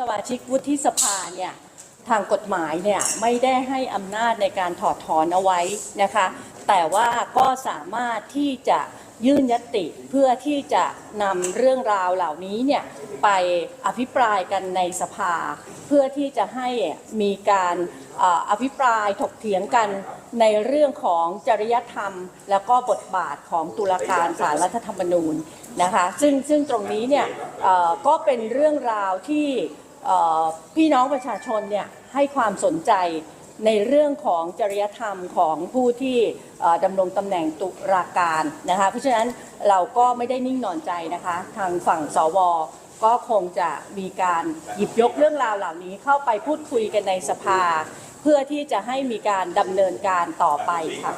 สมาชิกวุฒิสภาเนี่ยทางกฎหมายเนี่ยไม่ได้ให้อำนาจในการถอดถอนเอาไว้นะคะ แต่ว่าก็สามารถที่จะยื่นยติเพื่อที่จะนำเรื่องราวเหล่านี้เนี่ยไปอภิปรายกันในสภา เพื่อที่จะให้มีการอภิปรายถกเถียงกันในเรื่องของจริยธรรม แล้วก็บทบาทของตุลาการศาลรัฐธรรมนูญนะคะซึ่งซึ่งตรงนี้เนี่ยก็เป็นเรื่องราวที่ พี่น้องประชาชนเนี่ยให้ความสนใจในเรื่องของจริยธรรมของผู้ที่ดำรงตำแหน่งตุลาการนะคะเพราะฉะนั้นเราก็ไม่ได้นิ่งนอนใจนะคะ ทางฝั่งสวก็คงจะมีการหยิบยกเรื่องราวเหล่านี้เข้าไปพูดคุยกันในสภา เพื่อที่จะให้มีการดำเนินการต่อไปค่ะ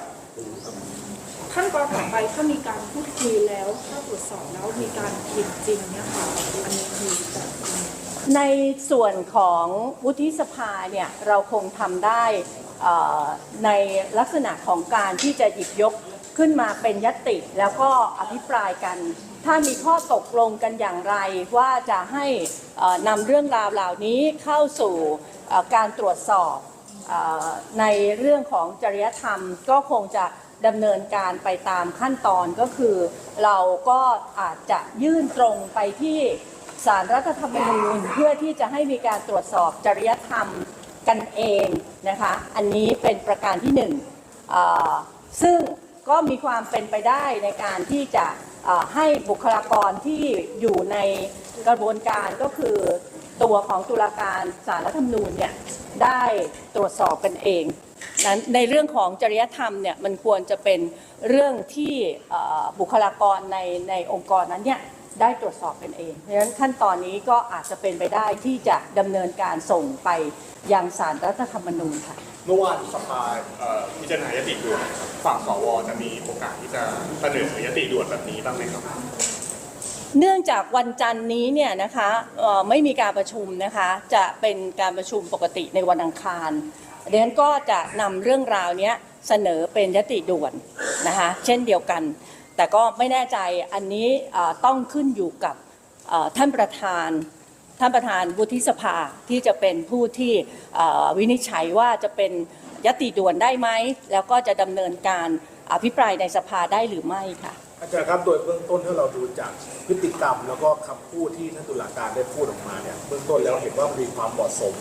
ขั้นตอนต่อไปถ้ามีการพูดคุยแล้วถ้าตรวจสอบแล้วมีการผิดจริงเนี่ยค่ะอันนี้คือ ในส่วนของวุฒิสภาเนี่ยเราคงทำได้ในลักษณะของการที่จะหยิบยกขึ้นมาเป็นยติแล้วก็อภิปรายกัน ถ้ามีข้อตกลงกันอย่างไรว่าจะให้นำเรื่องราวเหล่านี้เข้าสู่การตรวจสอบอในเรื่องของจริยธรรมก็คงจะดำเนินการไปตามขั้นตอนก็คือ เราก็อาจจะยื่นตรงไปที่ สารรัฐธรรมนูญเพื่อที่จะให้มีการตรวจสอบจริยธรรมกันเองนะคะ อันนี้เป็นประการที่หนึ่งซึ่งก็มีความเป็นไปได้ในการที่จะให้บุคลากรที่อยู่ในกระบวนการก็คือตัวของตุลาการสารรัฐธรรมนูญเนี่ยได้ตรวจสอบกันเองนั้นในเรื่องของจริยธรรมเนี่ยมันควรจะเป็นเรื่องที่บุคลากรในในองค์กรนั้นเนี่ย ได้ตรวจสอบกันเอง เพราะฉะนั้นขั้นตอนนี้ก็อาจจะเป็นไปได้ที่จะดำเนินการส่งไปยังศาลรัฐธรรมนูญค่ะ เมื่อวานสภาเอ่อพิจารณายติด่วนนะครับฝั่งสวจะมีโอกาสที่จะเสนอยติด่วนแบบนี้บ้างไหมครับ เนื่องจากวันจันทร์นี้เนี่ยนะคะเอ่อไม่มีการประชุมนะคะจะเป็นการประชุมปกติในวันอังคารเรียนก็จะนำเรื่องราวเนี้ยเสนอเป็นยติด่วนนะคะเช่นเดียวกัน แต่ก็ไม่แน่ใจอันนี้ต้องขึ้นอยู่กับท่านประธานท่านประธานวุฒิสภาที่จะเป็นผู้ที่วินิจฉัยว่าจะเป็นยติด่วนได้ไหม แล้วก็จะดำเนินการอภิปรายในสภาได้หรือไม่ค่ะอาจารย์ครับโดยเบื้องต้นถ้าเราดูจากพฤติกรรม แล้วก็คำพูดที่ท่านตุลาการได้พูดออกมาเนี่ยเบื้องต้นแล้วเห็นว่ามีความเหมาะสม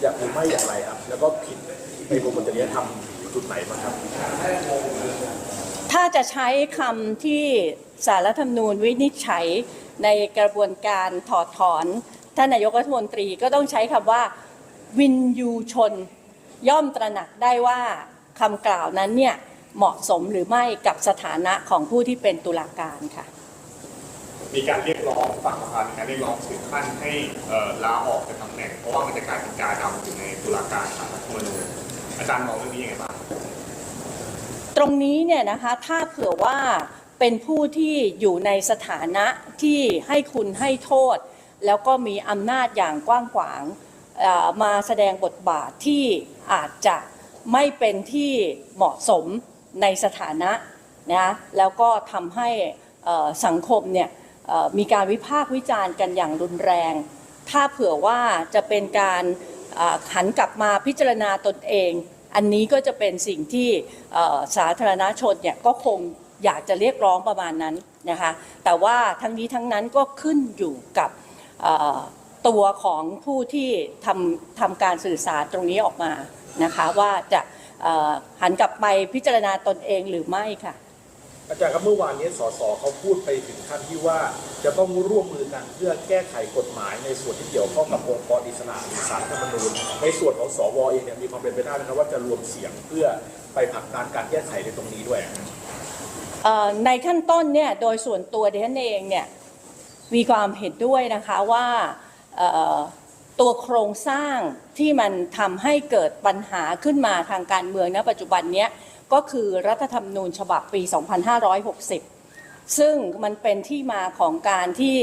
อย่างหรือไม่อย่างไรครับ แล้วก็ผิดในกรมจริยธรรมจุดไหนบ้างครับ ถ้าจะใช้คำที่สารรัฐธรรมนูญวินิจฉัยในกระบวนการถอดถอนท่านนายกรัฐมนตรีก็ต้องใช้คำว่าวินยูชน ย่อมตระหนักได้ว่าคำกล่าวนั้นเนี่ยเหมาะสมหรือไม่กับสถานะของผู้ที่เป็นตุลาการค่ะ มีการเรียกร้องฝั่งประธานมีการเรียกร้องถึงขั้นให้ลาออกจากตำแหน่งเพราะว่ามันจะกลายเป็นการดำอยู่ในตุลาการศาลรัฐธรรมนูญอาจารย์มองเรื่องนี้ยังไงบ้าง ตรงนี้เนี่ยนะคะถ้าเผื่อว่าเป็นผู้ที่อยู่ในสถานะที่ให้คุณให้โทษ แล้วก็มีอำนาจอย่างกว้างขวางมาแสดงบทบาทที่อาจจะไม่เป็นที่เหมาะสมในสถานะนะแล้วก็ทำให้สังคมเนี่ยมีการวิพากษ์วิจารณ์กันอย่างรุนแรง ถ้าเผื่อว่าจะเป็นการหันกลับมาพิจารณาตนเอง อันนี้ก็จะเป็นสิ่งที่สาธารณชนเนี่ยก็คงอยากจะเรียกร้องประมาณนั้นนะคะแต่ว่าทั้งนี้ทั้งนั้นก็ขึ้นอยู่กับตัวของผู้ที่ทำทำการสื่อสารตรงนี้ออกมานะคะว่าจะหันกลับไปพิจารณาตนเองหรือไม่ค่ะ อาจารย์ครับเมื่อวานนี้สสเขาพูดไปถึงขั้นที่ว่า จะต้องร่วมมือกันเพื่อแก้ไขกฎหมายในส่วนที่เกี่ยวข้องกับองค์กรอิสระหรือสารธรรมนูญในส่วนของสวเองเนี่ยมีความเป็นไปได้ไหมครับว่าจะรวมเสียงเพื่อไปผลักดันการแก้ไขในตรงนี้ด้วยในขั้นต้นเนี่ยโดยส่วนตัวดิฉันเองเนี่ยมีความเห็นด้วยนะคะว่าตัวโครงสร้างที่มันทำให้เกิดปัญหาขึ้นมาทางการเมืองณปัจจุบันเนี้ยก็คือรัฐธรรมนูญฉบับปี 2560 ซึ่งมันเป็นที่มาของการที่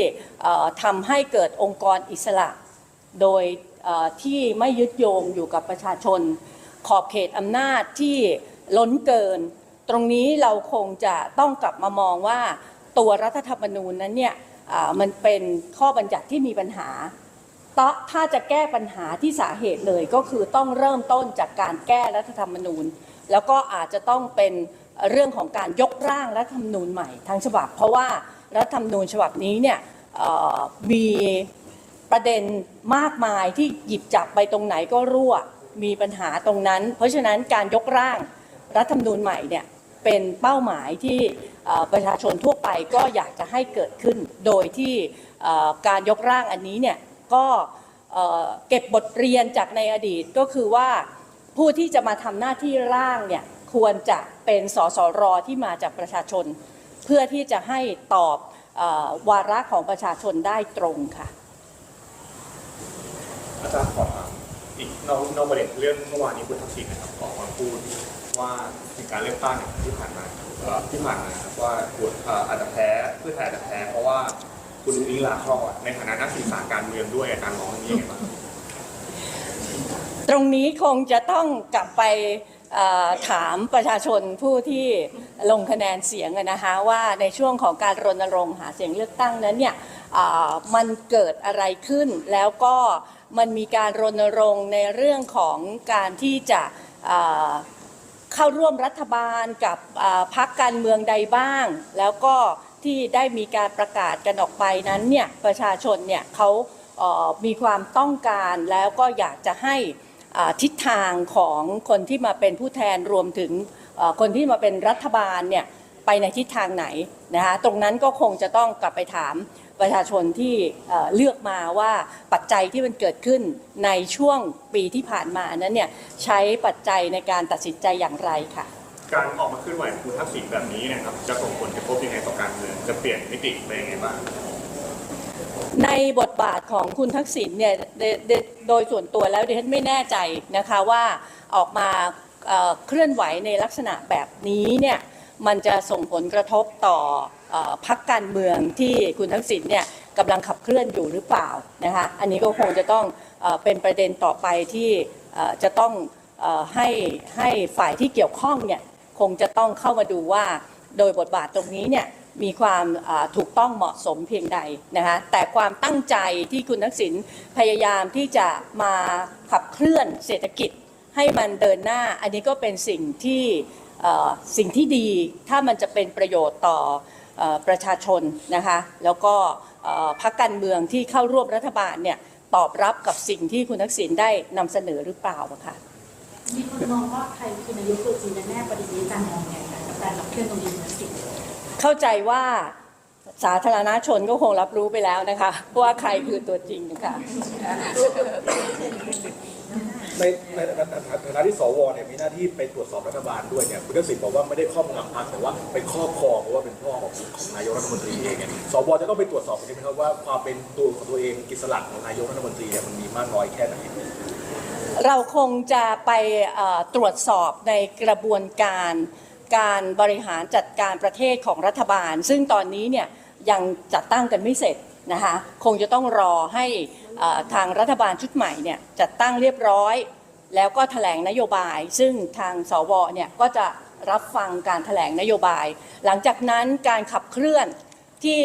ทำให้เกิดองค์กรอิสระ โดยที่ไม่ยึดโยงอยู่กับประชาชน ขอบเขตอำนาจที่ล้นเกิน ตรงนี้เราคงจะต้องกลับมามองว่าตัวรัฐธรรมนูญนั้นเนี่ยมันเป็นข้อบัญญัติที่มีปัญหาตอถ้าจะแก้ปัญหาที่สาเหตุเลยก็คือต้องเริ่มต้นจากการแก้รัฐธรรมนูญ แล้วก็อาจจะต้องเป็นเรื่องของการยกร่างรัฐธรรมนูญใหม่ทั้งฉบับ เพราะว่ารัฐธรรมนูญฉบับนี้เนี่ยมีประเด็นมากมายที่หยิบจับไปตรงไหนก็รั่วมีปัญหาตรงนั้น เพราะฉะนั้นการยกร่างรัฐธรรมนูญใหม่เนี่ยเป็นเป้าหมายที่ประชาชนทั่วไปก็อยากจะให้เกิดขึ้น โดยที่การยกร่างอันนี้เนี่ยก็เก็บบทเรียนจากในอดีตก็คือว่า ผู้ที่จะมาทำหน้าที่ร่างเนี่ยควรจะเป็นสสรที่มาจากประชาชน เพื่อที่จะให้ตอบอวาระของประชาชนได้ตรงค่ะ อาจารย์ขอถามอีกนอกนอกประเด็นเรื่องเมื่อวานนี้คุณทักษิณนะครับออกมาพูดว่าถึงการเลือกตั้งที่ผ่านมาที่ผ่านมาครับว่าคุณเอ่ออาจจะแพ้เพื่อไทยอาจจะแพ้เพราะว่าคุณอุ้งอิงลาคลอดในฐานะนักศึกษาการเมืองด้วยอาจารย์มองอย่างนี้ไงบ้าง ตรงนี้คงจะต้องกลับไปถามประชาชนผู้ที่ลงคะแนนเสียงนะคะว่าในช่วงของการรณรงค์หาเสียงเลือกตั้งนั้นเนี่ยมันเกิดอะไรขึ้น แล้วก็มันมีการรณรงค์ในเรื่องของการที่จะเข้าร่วมรัฐบาลกับพรรคการเมืองใดบ้าง แล้วก็ที่ได้มีการประกาศกันออกไปนั้นเนี่ยประชาชนเนี่ยเขามีความต้องการแล้วก็อยากจะให้ ทิศทางของคนที่มาเป็นผู้แทนรวมถึงคนที่มาเป็นรัฐบาลเนี่ยไปในทิศทางไหนนะคะตรงนั้นก็คงจะต้องกลับไปถามประชาชนที่เลือกมาว่าปัจจัยที่มันเกิดขึ้นในช่วงปีที่ผ่านมานั้นเนี่ยใช้ปัจจัยในการตัดสินใจอย่างไรค่ะ การออกมาเคลื่อนไหวคุณทักษิณแบบนี้นะครับจะส่งผลกระทบยังไงต่อการเมืองจะเปลี่ยนมิติไปยังไงบ้าง ในบทบาทของคุณทักษิณเนี่ยโดยส่วนตัวแล้วดิฉันไม่แน่ใจนะคะว่าออกมาเคลื่อนไหวในลักษณะแบบนี้เนี่ยมันจะส่งผลกระทบต่อพรรคการเมืองที่คุณทักษิณเนี่ยกำลังขับเคลื่อนอยู่หรือเปล่านะคะอันนี้ก็คงจะต้องเป็นประเด็นต่อไปที่จะต้องให้ให้ฝ่ายที่เกี่ยวข้องเนี่ยคงจะต้องเข้ามาดูว่าโดยบทบาทตรงนี้เนี่ย มีความถูกต้องเหมาะสมเพียงใดนะคะแต่ความตั้งใจที่คุณทักษิณพยายามที่จะมาขับเคลื่อนเศรษฐกิจให้มันเดินหน้า อันนี้ก็เป็นสิ่งที่สิ่งที่ดีถ้ามันจะเป็นประโยชน์ต่ออประชาชนนะคะแล้วก็พรรคการเมืองที่เข้าร่วมรัฐบาลเนี่ยตอบรับกับสิ่งที่คุณทักษิณได้นำเสนอหรือเปล่าคะมีคนมองว่าใครคือนายกตัวจริงแน่ประเด็นนี้อาจารย์มองยังไงคะกับการขับเคลื่อนตรงนี้ของสิทธิ์ เข้าใจว่าสาธารณชนก็คงรับรู้ไปแล้วนะคะว่าใครคือตัวจริงนะคะในในในในฐานะที่สวเนี่ยมีหน้าที่ไปตรวจสอบรัฐบาลด้วยเนี่ยคุณทักษิณบอกว่าไม่ได้ครอบงำพรรคแต่ว่าไปครอบครองเพราะว่าเป็นพ่อของของนายกรัฐมนตรีเองเนี่ยสวจะต้องไปตรวจสอบใช่ไหมครับว่าความเป็นตัวของตัวเองกิจสลักของนายกรัฐมนตรีเนี่ยมันมีมากน้อยแค่ไหนเราคงจะไปเอ่อตรวจสอบในกระบวนการ การบริหารจัดการประเทศของรัฐบาล ซึ่งตอนนี้เนี่ยยังจัดตั้งกันไม่เสร็จนะคะคงจะต้องรอให้ทางรัฐบาลชุดใหม่เนี่ยจัดตั้งเรียบร้อย แล้วก็แถลงนโยบาย ซึ่งทางสวเนี่ยก็จะรับฟังการแถลงนโยบาย หลังจากนั้นการขับเคลื่อนที่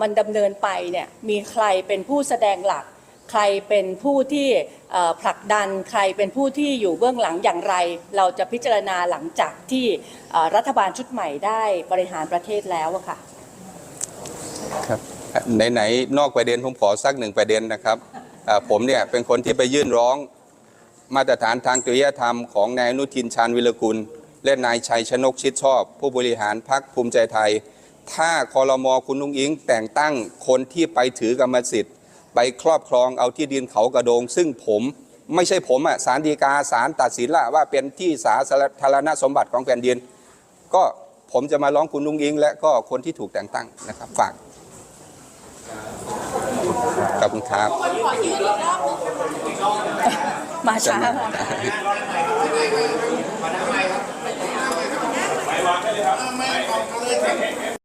มันดำเนินไปเนี่ยมีใครเป็นผู้แสดงหลัก ใครเป็นผู้ที่ผลักดันใครเป็นผู้ที่อยู่เบื้องหลังอย่างไร เราจะพิจารณาหลังจากที่รัฐบาลชุดใหม่ได้บริหารประเทศแล้วอะค่ะครับไหนๆนอกประเด็นผมขอสักหนึ่งประเด็นนะครับผมเนี่ยเป็นคนที่ไปยื่นร้องมาตรฐานทางจริยธรรมของนายอนุทินชาญวิรกุล และนายชัยชนกชิดชอบ ผู้บริหารพักภูมิใจไทย ถ้าคอรมอคุณนุ้งอิงแต่งตั้งคนที่ไปถือกรรมสิทธิ์ ไปครอบครองเอาที่ดินเขากระโดง ซึ่งผมไม่ใช่ผมอะสารดีกาสารตัดสินละว่าเป็นที่สาธารณสมบัติของแผ่นดิน ก็ผมจะมาร้องคุณนุ้งอิง และก็คนที่ถูกแต่งตั้งนะครับ ฝากขอบคุณครับมาช้า